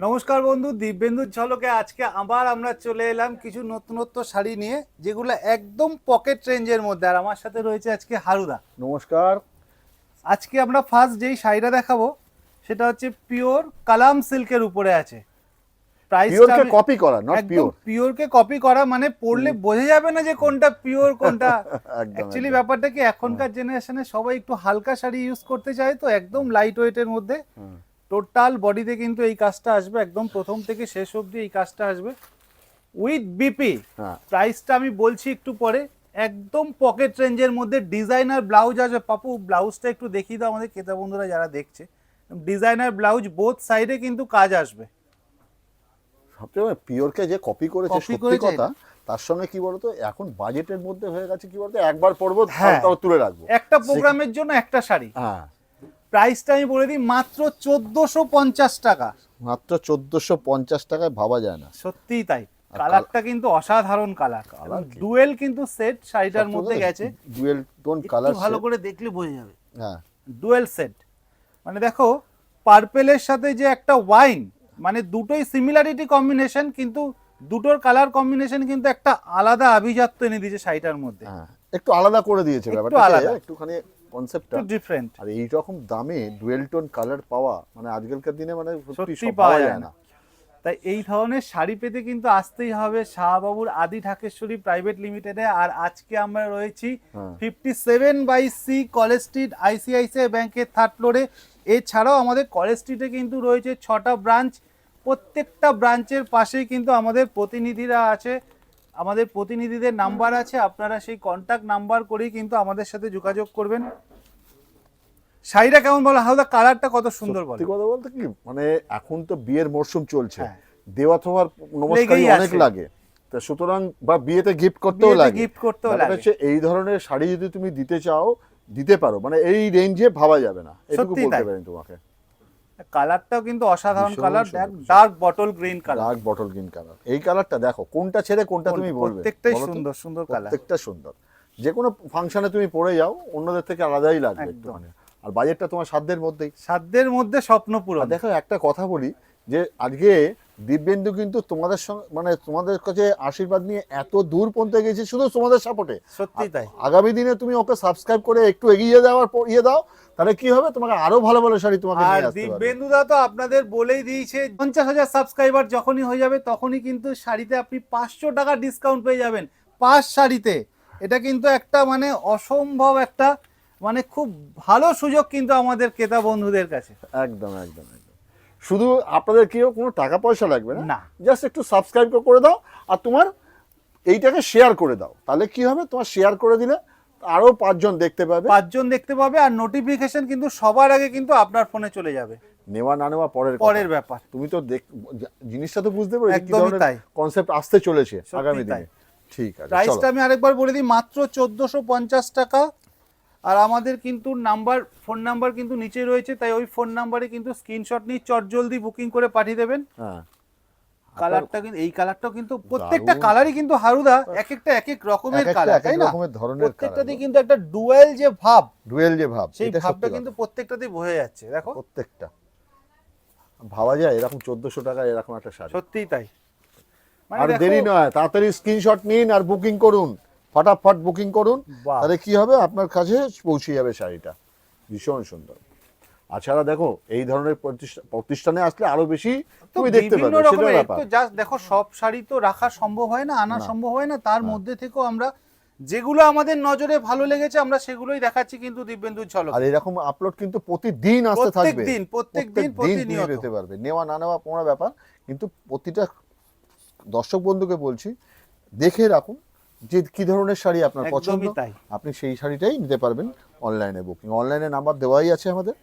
নমস্কার বন্ধু দিব্যেন্দুর ঝলকে আজকে আবার আমরা চলে এলাম কিছু নতুনত্ব শাড়ি নিয়ে যেগুলো একদম পকেট রেঞ্জের মধ্যে। আর আমার সাথে রয়েছে আজকে হারুদা। নমস্কার। আজকে আমরা ফার্স্ট যেই শাড়িটা দেখাবো সেটা হচ্ছে পিওর কালাম সিল্কের উপরে আছে। পিওরকে কপি করা নট পিওর পিওরকে কপি করা মানে পড়লে বোঝা যাবে না যে কোনটা পিওর কোনটা অ্যাকচুয়ালি ব্যাপারটা কি এখনকার জেনারেশনে সবাই একটু হালকা শাড়ি ইউজ করতে চায় তো একদম লাইট ওয়েটের মধ্যে। টোটাল বডিতে কিন্তু এই কাজটা আসবে একদম প্রথম থেকে শেষ অবধি এই কাজটা আসবে। উইথ বিপি প্রাইসটা আমি বলছি একটু পরে একদম পকেট রেঞ্জের মধ্যে ডিজাইনার ব্লাউজ আসবে পাপু ব্লাউজটা একটু দেখিয়ে দাও আমাদের ক্রেতা বন্ধুরা যারা দেখছে। ডিজাইনার ব্লাউজ বোথ সাইডে কিন্তু কাজ আসবে। সবচেয়ে পিওরকে যে কপি করেছে সত্যি কথা তার সঙ্গে কি বলতো এখন বাজেটের মধ্যে হয়ে গেছে কি বলতো একবার পরবো হ্যাঁ। তুলে রাখব। একটা প্রোগ্রামের জন্য একটা শাড়ি। হ্যাঁ। প্রাইসটা আমি বলে দিই মাত্র চোদ্দোশো পঞ্চাশ টাকা। মাত্র চোদ্দশো পঞ্চাশ টাকায় ভাবা যায় না। সত্যিই তাই। কালারটা কিন্তু অসাধারণ কালার। ডুয়েল কিন্তু সেট শাড়িটার মধ্যে গেছে। ডুয়েল টোন কালার ভালো করে দেখলে বোঝা যাবে। হ্যাঁ। Dual set. মানে দেখো পার্পেলের সাথে যে একটা ওয়াইন মানে দুটোই সিমিলারিটি কম্বিনেশন কিন্তু দুটোর কালার কম্বিনেশন কিন্তু একটা আলাদা আভিজাত্য এনে দিয়েছে শাড়িটার মধ্যে। হ্যাঁ। একটু আলাদা করে দিয়েছে ব্যাপারটা আলাদা। একটুখানি কনসেপ্টটা ডিফারেন্ট আর এই রকম দামে ডুয়েল টোন কালার পাওয়া মানে আজকালকার দিনে মানে সত্যি পাওয়া যায় না। তাই এই ধরনের শাড়ি পেতে কিন্তু আসতেই হবে শাহবাবুর আদি ঢাকেশ্বরী প্রাইভেট লিমিটেডে আর আজকে আমরা রয়েছি। Fifty seven by C college street ICICI ব্যাংকের থার্ড ফ্লোরে এছাড়াও আমাদের কলেজ স্ট্রিটে কিন্তু রয়েছে ছটা ব্রাঞ্চ প্রত্যেকটা ব্রাঞ্চের পাশেই কিন্তু আমাদের প্রতিনিধিরা আছে। আমাদের প্রতিনিধিদের নাম্বার আছে আপনারা সেই কন্ট্যাক্ট নাম্বার করেই কিন্তু আমাদের সাথে যোগাযোগ করবেন। শাড়িটা কেমন বলো? হাওদা কালারটা কত সুন্দর বলো। কথা বলতে কি মানে এখন তো বিয়ের মরশুম চলছে। হ্যাঁ। দেওয়া থোয়ার নমস্কারই অনেক লাগে। তা সুতরাং বা বিয়েতে গিফট করতেও লাগে। gift করতেও লাগে। হচ্ছে এই ধরনের শাড়ি যদি তুমি দিতে চাও দিতে পারো। মানে এই রেঞ্জে ভাবা যাবে না। এটুকু বলতে তাই। পারি তোমাকে। কালারটাও কিন্তু অসাধারণ colour dark bottle green colour dark bottle green colour এই কালারটা দেখো কোনটা ছেড়ে কোনটা তুমি বলবে? প্রত্যেকটাই সুন্দর সুন্দর কালার প্রত্যেকটা সুন্দর। যে কোনো ফাংশনে তুমি পরে যাও অন্যদের থেকে আলাদাই লাগবে। একটুখানি। আর বাজেটটা তোমার সাধ্যের মধ্যেই। সাধ্যের মধ্যে স্বপ্ন পূরণ। দেখো একটা কথা বলি যে আজকে দিব্যেন্দু কিন্তু তোমাদের সঙ্গে মানে তোমাদের কাছে আশীর্বাদ নিয়ে এত দূর পৌঁছে গেছে শুধু তোমাদের সাপোর্টে সত্যি তাই। আগামী দিনে তুমি ওকে সাবস্ক্রাইব করে একটু এগিয়ে দেওয়ার পর ইয়ে দাও তাহলে কি হবে? তোমাকে আরও ভালো ভালো শাড়ি তোমাকে আর পারবে। দিব্যেন্দুদা তো আপনাদের বলেই দিয়েছে পঞ্চাশ হাজার সাবস্ক্রাইবার যখনই হয়ে যাবে তখনই কিন্তু শাড়িতে আপনি পাঁচশো টাকা ডিসকাউন্ট পেয়ে যাবেন পাঁচ শাড়িতে। এটা কিন্তু একটা মানে অসম্ভব একটা মানে খুব ভালো সুযোগ কিন্তু আমাদের ক্রেতা বন্ধুদের কাছে। একদম একদম। শুধু আপনাদের কেউ কোনো টাকা পয়সা লাগবে না। জাস্ট একটু সাবস্ক্রাইব করে দাও আর তোমার এইটাকে শেয়ার করে দাও। তাহলে কি হবে? তোমার শেয়ার করে দিলে আরও পাঁচজন দেখতে পাবে। পাঁচজন দেখতে পাবে আর নোটিফিকেশন কিন্তু সবার আগে কিন্তু আপনার ফোনে চলে যাবে। নেওয়া না নেওয়া পরের। পরের ব্যাপার। তুমি তো দেখ জিনিসটা তো বুঝতে পারছ কি একদমই তাই। কনসেপ্ট আসতে চলেছে আগামী দিনে। ঠিক আছে প্রাইসটা আমি আরেকবার বলে দিই মাত্র চোদ্দোশো পঞ্চাশ টাকা আর আমাদের কিন্তু নাম্বার ফোন নাম্বার কিন্তু নিচে রয়েছে তাই ওই ফোন নাম্বারে কিন্তু স্ক্রিনশট নিয়ে চট জলদি বুকিং করে পাঠিয়ে দেবেন। হ্যাঁ। কালারটা কিন্তু এই কালারটাও কিন্তু প্রত্যেকটা কালারই কিন্তু হারুদা এক একটা এক এক রকমের কালার তাই না? রকমের ধরনের প্রত্যেকটাতেই কিন্তু একটা ডুয়েল যে ভাব ডুয়েল যে ভাব সেই ভাবটা কিন্তু কথা। প্রত্যেকটাতেই বোঝা যাচ্ছে দেখো। প্রত্যেকটা। ভাবা যায় এরকম চোদ্দশো টাকা এরকম একটা শাড়ি। সত্যিই তাই। মানে আর দেরি নয় তাড়াতাড়ি স্ক্রিনশট নিন আর বুকিং করুন। ফটাফট বুকিং করুন। তাহলে কি হবে? আপনার কাছে পৌঁছে যাবে শাড়িটা। ভীষণ সুন্দর। আছাড়া দেখো এই ধরনের প্রতিষ্ঠা- প্রতিষ্ঠানে আসলে আরও বেশি তুমি দেখতে পাবে সেটা ব্যাপার। একটু জাস্ট দেখো সব শাড়ি তো রাখা সম্ভব হয় না আনা সম্ভব হয় না তার মধ্যে থেকেও আমরা যেগুলো আমাদের নজরে ভালো লেগেছে আমরা সেগুলোই দেখাচ্ছি কিন্তু দিব্যেন্দু ঝলক। আর এরকম আপলোড কিন্তু প্রতিদিন আসতে থাকবে। দিন প্রত্যেকদিন প্রত্যেক প্রতিনিয়ত। পেতে পারবে। নেওয়া না নেওয়া কোনো ব্যাপার কিন্তু প্রতিটা দর্শক বন্ধুকে বলছি দেখে রাখুন যে কি ধরনের শাড়ি আপনার পছন্দ। আপনি সেই শাড়িটাই নিতে পারবেন অনলাইনে বুকিং অনলাইনে নাম্বার দেওয়াই আছে আমাদের।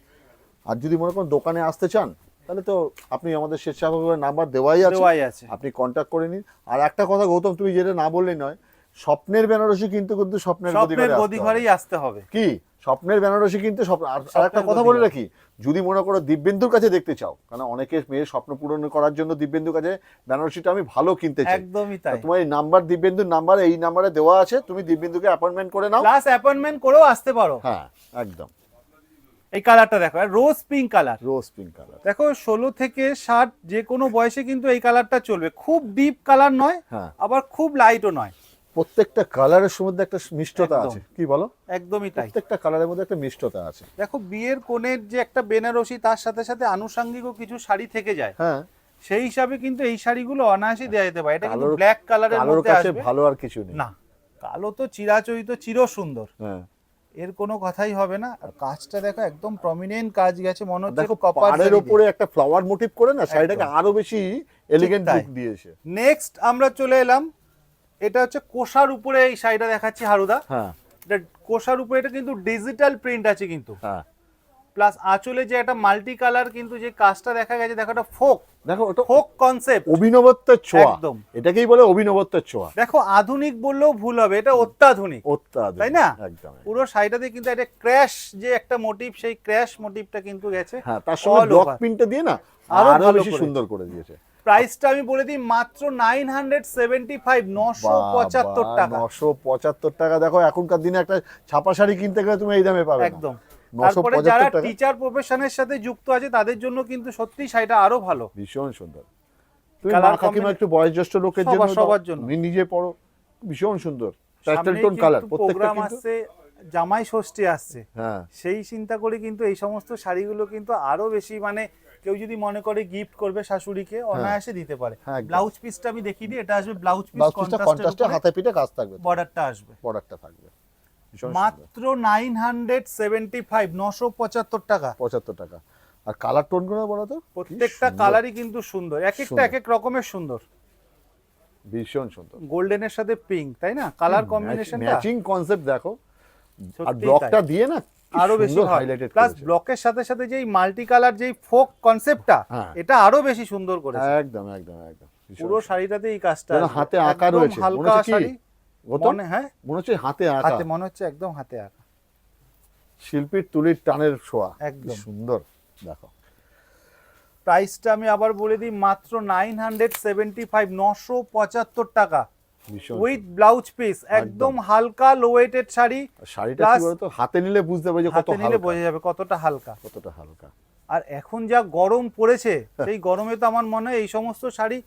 আর যদি মনে করেন দোকানে আসতে চান তাহলে তো আপনি আমাদের স্বেচ্ছাসেবকের নাম্বার দেওয়াই আছে। আপনি কন্ট্যাক্ট করে নিন। আর একটা কথা গৌতম তুমি যেটা না বললেই নয় স্বপ্নের বেনারসি কিন্তু কিন্তু স্বপ্নের স্বপ্নের গদিঘরে আসতে গদি হবে। ঘরেই আসতে হবে। কি? স্বপ্নের বেনারসি কিন্তু স্বপ্ন। আর আর একটা কথা বলে রাখি যদি মনে করো দিব্যেন্দুর কাছে দেখতে চাও কারণ অনেকে মেয়ের স্বপ্ন পূরণ করার জন্য দিব্যেন্দুর কাছে বেনারসিটা আমি ভালো কিনতে চাই। একদমই তাই। তোমার এই নাম্বার দিব্যেন্দুর নাম্বার এই নাম্বারে দেওয়া আছে তুমি দিব্যেন্দুকে অ্যাপয়েন্টমেন্ট করে নাও। প্লাস অ্যাপয়েন্টমেন্ট করেও আসতে পারো। হ্যাঁ একদম। এই কালারটা দেখো rose pink colour rose pink colour দেখো ষোলো থেকে ষাট যে কোনো বয়সে কিন্তু এই কালারটা চলবে। খুব ডিপ কালার নয় হ্যাঁ। আবার খুব লাইটও নয়। প্রত্যেকটা কালারের মধ্যে একটা মিষ্টতা আছে। কি বলো? একদমই তাই। প্রত্যেকটা কালারের মধ্যে একটা মিষ্টতা আছে। দেখো বিয়ের কোণের যে একটা বেনারসি তার সাথে সাথে আনুষঙ্গিকও কিছু শাড়ি থেকে যায়। হ্যাঁ। সেই হিসাবে কিন্তু এই শাড়িগুলো অনায়াসে দেওয়া যেতে পারে। এটা কিন্তু ব্ল্যাক কালারের কালোর মধ্যে কাছে আসবে। ভালো আর কিছু নেই। না কালো তো চিরাচরিত চির সুন্দর হ্যাঁ। এর কোনো কথাই হবে না। আর কাজটা দেখো একদম প্রমিনেন্ট কাজ গেছে মনে হচ্ছে দেখো পাড়ের উপরে একটা ফ্লাওয়ার মোটিভ করে না শাড়িটাকে আরও বেশি এলিগেন্ট। লুক দিয়েছে। নেক্সট আমরা চলে এলাম এটা হচ্ছে কোষার উপরে এই শাড়িটা দেখাচ্ছি হারুদা। হ্যাঁ। এটা কোষার উপরে এটা কিন্তু ডিজিটাল প্রিন্ট আছে কিন্তু। হ্যাঁ। প্লাস আঁচলে যে একটা মাল্টি কালার কিন্তু যে কাজটা দেখা গেছে দেখো একটা ফোক। দেখো ওটা ফোক কনসেপ্ট অভিনবত্বের ছোঁয়া। একদম। এটাকেই বলে অভিনবত্বের ছোঁয়া। দেখো আধুনিক বললেও ভুল হবে এটা অত্যাধুনিক। অত্যাধুনিক তাই না? একদম পুরো শাড়িটাতে কিন্তু একটা ক্র্যাশ যে একটা মোটিভ সেই ক্র্যাশ মোটিভটা কিন্তু গেছে হ্যাঁ তার সঙ্গে ব্লক প্রিন্টটা দিয়ে না আরও বেশি সুন্দর করে দিয়েছে। প্রাইসটা আমি বলে দিই মাত্র নাইন হান্ড্রেড সেভেন্টি ফাইভ নশো পঁচাত্তর টাকা। নশো পঁচাত্তর টাকা। দেখো এখনকার দিনে একটা ছাপা শাড়ি কিনতে গেলে তুমি এই দামে পাবে একদম। তারপরে যারা টিচার প্রফেশনের সাথে যুক্ত আছে তাদের জন্য কিন্তু সত্যি শাড়িটা আরও ভালো। ভীষণ সুন্দর। তুমি মা কাকিমা একটু বয়োজ্যেষ্ঠ লোকের জন্য সবার জন্য। তুমি নিজে পড়ো ভীষণ সুন্দর। প্যাস্টেল টোন কালার প্রত্যেকটা কিন্তু জামাই ষষ্ঠী আসছে। হ্যাঁ। সেই চিন্তা করে কিন্তু এই সমস্ত শাড়িগুলো কিন্তু আরও বেশি মানে কেউ যদি মনে করে গিফট করবে শাশুড়িকে অনায়াসে দিতে পারে। হ্যাঁ, ব্লাউজ পিসটা আমি দেখিয়ে দিই এটা আসবে ব্লাউজ পিস কন্ট্রাস্টে হাতে পিঠে কাজ থাকবে বর্ডারটা আসবে। প্রোডাক্টটা থাকবে। মাত্র নাইন হান্ড্রেড সেভেন্টি ফাইভ নশো পঁচাত্তর টাকা। পঁচাত্তর টাকা। আর কালার টোনগুলো বলো তো? প্রত্যেকটা কালারই কিন্তু সুন্দর। এক একটা এক এক রকমের সুন্দর। ভীষণ সুন্দর। গোল্ডেনের সাথে পিঙ্ক তাই না? কালার কম্বিনেশনটা ম্যাচিং কনসেপ্ট দেখো। আর ব্লকটা দিয়ে না আরও বেশি হাইলাইটেড প্লাস ব্লকের সাথে সাথে যেই মাল্টি কালার যেই ফোক কনসেপ্টটা। এটা আরও বেশি সুন্দর করেছে। একদম একদম একদম। পুরো শাড়িটাতে এই কাজটা হাতে আঁকা রয়েছে। মনে হালকা হচ্ছে শাড়ি। মনে হ্যাঁ? মনে হচ্ছে হাতে আঁকা। হাতে মনে হচ্ছে একদম হাতে আঁকা। শিল্পীর তুলির টানের ছোঁয়া। একদম। সুন্দর। দেখো। প্রাইসটা আমি আবার বলে দিই মাত্র নাইন হান্ড্রেড সেভেন্টি ফাইভ নশো পঁচাত্তর টাকা। উইথ ব্লাউজ পিস একদম। হালকা লো ওয়েটেড শাড়ি শাড়িটা কি বলতো? হাতে নিলে বুঝতে পারবে যে কত হাতে নিলে হালকা। বোঝা যাবে কতটা হালকা। কতটা হালকা। আর এখন যা গরম পড়েছে সেই গরমে তো আমার মনে হয় এই সমস্ত শাড়ি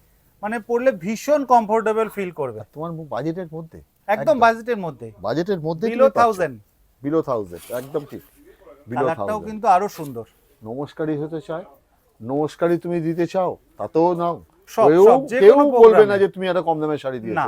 মানে পরলে ভীষণ কমফোর্টেবল ফিল করবে। তোমার বাজেটের মধ্যে? একদম বাজেটের মধ্যে। বাজেটের মধ্যে বিলো থাউজেন্ড বিলো থাউজেন্ড একদম ঠিক। বিলো কালারটাও থাউজেন্ড কিন্তু আরও সুন্দর। নমস্কারই হতে চায়। নমস্কারই তুমি দিতে চাও তাতেও নাও। কেউ বলবে না যে তুমি একটা কম দামের শাড়ি না। দিয়েছ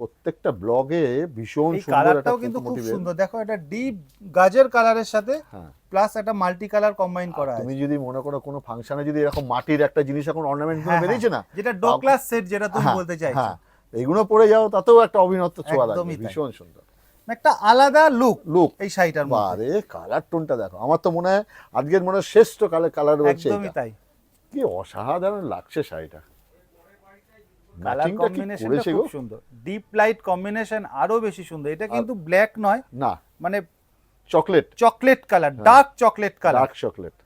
প্রত্যেকটা ব্লগে ভীষণ কালারটাও কিন্তু খুব সুন্দর। দেখো এটা ডিপ গাজের কালারের সাথে হ্যাঁ। প্লাস একটা মাল্টি কালার কম্বাইন করা তুমি যদি মনে করো কোনো ফাংশনে যদি এরকম মাটির একটা জিনিস এখন অর্নামেন্ট হ্যাঁ, বেরিয়েছে না যেটা ডোকলাস সেট যেটা তুমি হ্যাঁ, বলতে চাইছো। হ্যাঁ এইগুলো পরে যাও তাতেও একটা অভিনত্ব ছোঁয়া লাগবে। ভীষণ সুন্দর। একটা আলাদা লুক লুক এই শাড়িটার বারে কালার টোনটা দেখো। আমার তো মনে হয় আজকের মনে হয় শ্রেষ্ঠ কালার কালার রয়েছে একদমই তাই। কি অসাধারণ লাগছে শাড়িটা। কালার কম্বিনেশনটা খুব সুন্দর। ডিপ লাইট কম্বিনেশন আরও বেশি সুন্দর। এটা কিন্তু ব্ল্যাক নয়। না। মানে chocolate chocolate colour. Dark chocolate colour dark chocolate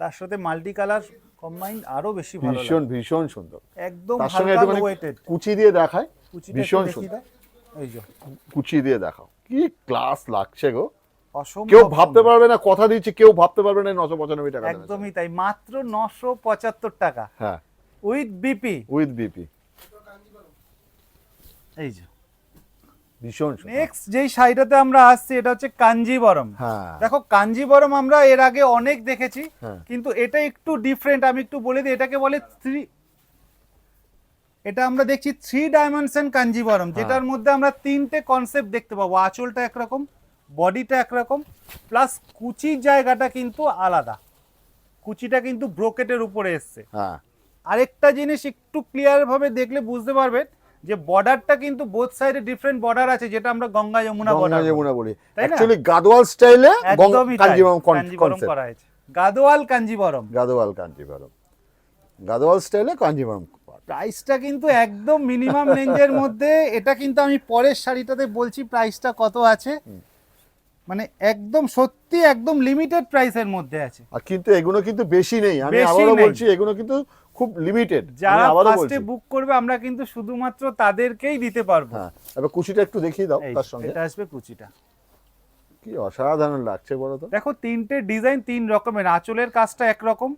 তার সাথে মাল্টি কালার কম্বাইন আরও বেশি ভালো ভীষণ ভীষণ সুন্দর। একদম হালকা ওয়েটেড কুচি দিয়ে দেখায় ভীষণ সুন্দর। এই যে। কুচি দিয়ে দেখাও। কি ক্লাস লাগছে গো। কেউ ভাবতে পারবে না কথা দিচ্ছি কেউ ভাবতে পারবে না নশো পঁচানব্বই টাকা একদমই তাই মাত্র নশো পঁচাত্তর টাকা। হ্যাঁ। উইথ বিপি উইথ বিপি এই যে। ভীষণ নেক্সট যেই শাড়িটাতে আমরা আসছি এটা হচ্ছে কাঞ্জিবরম। হ্যাঁ। দেখো কাঞ্জিবরম আমরা এর আগে অনেক দেখেছি হ্যাঁ। কিন্তু এটা একটু ডিফারেন্ট আমি একটু বলে দিই এটাকে বলে থ্রি এটা আমরা দেখছি থ্রি ডাইমেনশন কাঞ্জিবরম হ্যাঁ। যেটার মধ্যে আমরা তিনটে কনসেপ্ট দেখতে পাবো। আঁচলটা একরকম বডিটা একরকম প্লাস কুচির জায়গাটা কিন্তু আলাদা। কুচিটা কিন্তু ব্রোকেটের উপরে এসছে। হ্যাঁ। আরেকটা জিনিস একটু ক্লিয়ার ভাবে দেখলে বুঝতে পারবেন যে বর্ডারটা কিন্তু বোথ সাইডে ডিফারেন্ট বর্ডার আছে যেটা আমরা গঙ্গা যমুনা গঙ্গা বর্ডার যমুনা বলি? অ্যাকচুয়ালি গাদওয়াল স্টাইলে কাঞ্জিবরম কনসেপ্ট করা হয়েছে। গাদোয়াল কাঞ্জিবরম। গাদওয়াল কাঞ্জিবরম। গাদওয়াল স্টাইলে কাঞ্জিবরম প্রাইসটা কিন্তু একদম মিনিমাম রেঞ্জের মধ্যে। এটা কিন্তু আমি পরের শাড়িটাতে বলছি প্রাইসটা কত আছে? মানে একদম সত্যি একদম লিমিটেড প্রাইসের মধ্যে আছে। আর কিন্তু এগুলো কিন্তু বেশি নেই। আমি বেশি আবারও বলছি এগুলো কিন্তু খুব লিমিটেড যারা ফার্স্টে বুক করবে আমরা কিন্তু শুধুমাত্র তাদেরকেই দিতে পারব। হ্যাঁ এবার কুচিটা একটু দেখিয়ে দাও তার সঙ্গে। এটা আসবে কুচিটা। কি অসাধারণ লাগছে বলো তো। দেখো তিনটে ডিজাইন তিন রকমের। আঁচলের কাজটা একরকম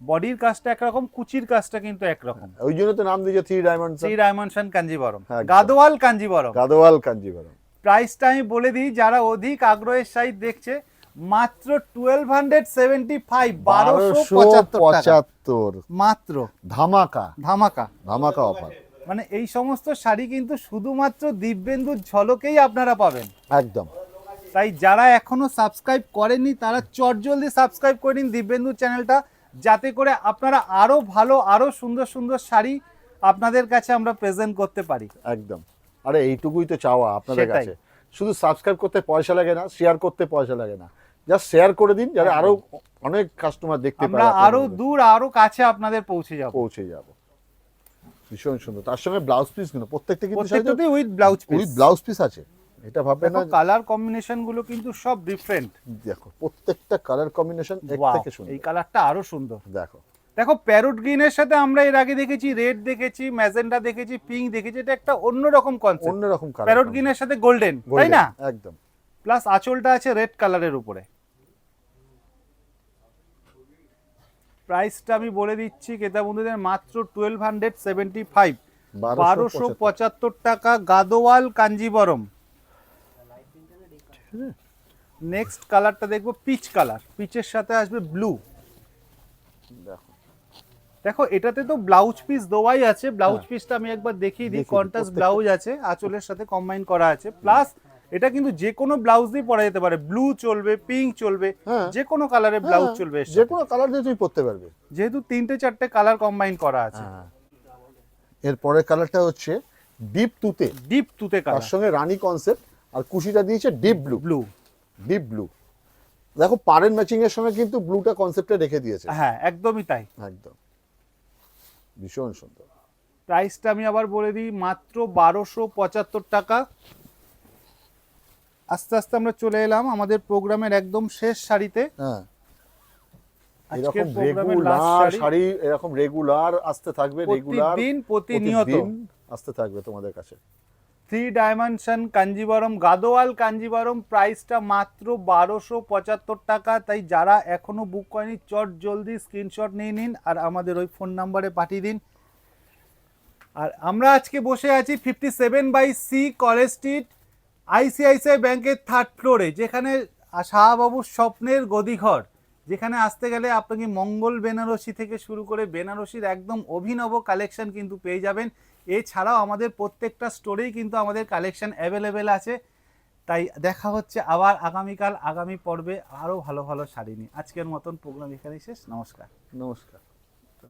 বডির কাজটা একরকম কুচির কাজটা কিন্তু একরকম। ওই জন্য তো নাম দিয়েছে থ্রি ডায়মন্ড শ্রী ডায়মন্ডসন কাঞ্জিবরম। গাদোয়াল কাঞ্জিবরম গাদোয়াল কাঞ্জিভারম প্রাইসটা আমি বলে দিই যারা অধিক আগ্রহের সাইড দেখছে মাত্র টুয়েলভ হান্ড্রেড সেভেন্টি ফাইভ বারোশো পঁচাত্তর। মাত্র। ধামাকা। ধামাকা। ধামাকা অফার মানে এই সমস্ত শাড়ি কিন্তু শুধুমাত্র দিব্যেন্দুর ঝলকেই আপনারা পাবেন। একদম। তাই যারা এখনও সাবস্ক্রাইব করেননি তারা চটজলদি সাবস্ক্রাইব করে নিন দিব্যেন্দুর চ্যানেলটা যাতে করে আপনারা আরও ভালো আরও সুন্দর সুন্দর শাড়ি আপনাদের কাছে আমরা প্রেজেন্ট করতে পারি। একদম। আরে এইটুকুই তো চাওয়া আপনাদের কাছে। শুধু সাবস্ক্রাইব করতে পয়সা লাগে না শেয়ার করতে পয়সা লাগে না। জাস্ট শেয়ার করে দিন যারা আরও অনেক কাস্টমার দেখতে আমরা আরও দূর আরও কাছে আপনাদের পৌঁছে যাব। পৌঁছে যাব। ভীষণ সুন্দর। তার সঙ্গে ব্লাউজ পিস কিন্তু প্রত্যেকটা কিন্তু with blouse with blouse piece আছে। এটা ভাববেন না কালার কম্বিনেশনগুলো কিন্তু সব ডিফারেন্ট দেখো প্রত্যেকটা কালার কম্বিনেশন এক থেকে এই কালারটা আরও সুন্দর। দেখো। দেখো প্যারোট গ্রিনের সাথে আমরা এর আগে দেখেছি রেড দেখেছি ম্যাজেন্ডা দেখেছি পিঙ্ক দেখেছি এটা একটা অন্যরকম কনসেপ্ট অন্যরকম কালার প্যারোট গ্রিনের সাথে গোল্ডেন তাই না? একদম। প্লাস আঁচলটা আছে রেড কালারের উপরে। প্রাইসটা আমি বলে দিচ্ছি ক্রেতা বন্ধুদের মাত্র টুয়েলভ হান্ড্রেড সেভেন্টি ফাইভ বারোশো পঁচাত্তর টাকা গাদোয়াল কাঞ্জিবরম। নেক্সট কালারটা দেখব পিচ কালার পিচের সাথে আসবে ব্লু দেখো। দেখো এটাতে তো ব্লাউজ পিস দেওয়াই আছে। ব্লাউজ পিসটা আমি একবার দেখিয়ে দিই কন্ট্রাস্ট ব্লাউজ আছে আঁচলের সাথে কম্বাইন করা আছে। প্লাস এটা কিন্তু যে কোনো ব্লাউজ দিয়ে পরা যেতে পারে। ব্লু চলবে পিঙ্ক চলবে হ্যাঁ। যে কোনো কালারের ব্লাউজ হ্যাঁ, চলবে যে কোনো কালার দিয়ে তুমি পরতে পারবে। যেহেতু তিনটে চারটে কালার কম্বাইন করা আছে। এর পরের কালারটা হচ্ছে ডিপ তুতে ডিপ তুতে কালার তার সঙ্গে রানী কনসেপ্ট আর কুশিটা দিয়েছে deep blue blue deep blue দেখো পারেন ম্যাচিং এর সঙ্গে কিন্তু ব্লুটা কনসেপ্টে রেখে দিয়েছে। হ্যাঁ একদমই তাই। একদম। ভীষণ সুন্দর। প্রাইসটা আমি আবার বলে দিই মাত্র বারোশো পঁচাত্তর টাকা। আস্তে আস্তে আমরা চলে এলাম আমাদের প্রোগ্রামের একদম শেষ শাড়িতে। হ্যাঁ। এরকম রেগুলার শাড়ি। এরকম রেগুলার আসতে থাকবে রেগুলার প্রতিদিন প্রতিনিয়ত। আসতে থাকবে তোমাদের কাছে। থ্রি ডাইমেনশন কাঞ্জিবরম গাদোয়াল কাঞ্জিবরম প্রাইসটা মাত্র বারোশো পঁচাত্তর টাকা। তাই যারা এখনও বুক করেনি, চট জলদি স্ক্রিনশট নিয়ে নিন আর আমাদের ওই ফোন নাম্বারে পাঠিয়ে দিন। আর আমরা আজকে বসে আছি fifty seven by C college street ICICI ব্যাংকের থার্ড ফ্লোরে যেখানে শাহবাবুর স্বপ্নের গদিঘর। যেখানে আসতে গেলে আপনাকে মঙ্গল বেনারসি থেকে শুরু করে বেনারসির একদম অভিনব কালেকশন কিন্তু পেয়ে যাবেন। এছাড়াও আমাদের প্রত্যেকটা স্টোরেই কিন্তু আমাদের কালেকশন অ্যাভেলেবেল আছে। তাই দেখা হচ্ছে আবার আগামীকাল, আগামী পর্বে আরও ভালো ভালো শাড়ি নিয়ে। আজকের মতন প্রোগ্রাম এখানেই শেষ। নমস্কার। নমস্কার।